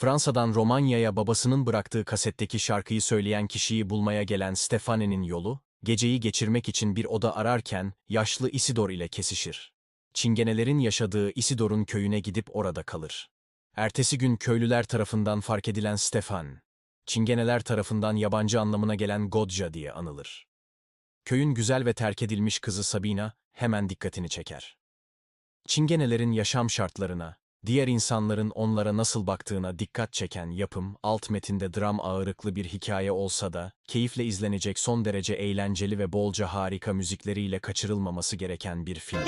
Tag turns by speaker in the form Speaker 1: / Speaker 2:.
Speaker 1: Fransa'dan Romanya'ya babasının bıraktığı kasetteki şarkıyı söyleyen kişiyi bulmaya gelen Stefane'nin yolu, geceyi geçirmek için bir oda ararken yaşlı Isidor ile kesişir. Çingenelerin yaşadığı Isidor'un köyüne gidip orada kalır. Ertesi gün köylüler tarafından fark edilen Stefan, Çingeneler tarafından yabancı anlamına gelen Godja diye anılır. Köyün güzel ve terk edilmiş kızı Sabina hemen dikkatini çeker. Çingenelerin yaşam şartlarına, diğer insanların onlara nasıl baktığına dikkat çeken yapım, alt metinde dram ağırlıklı bir hikaye olsa da, keyifle izlenecek son derece eğlenceli ve bolca harika müzikleriyle kaçırılmaması gereken bir film.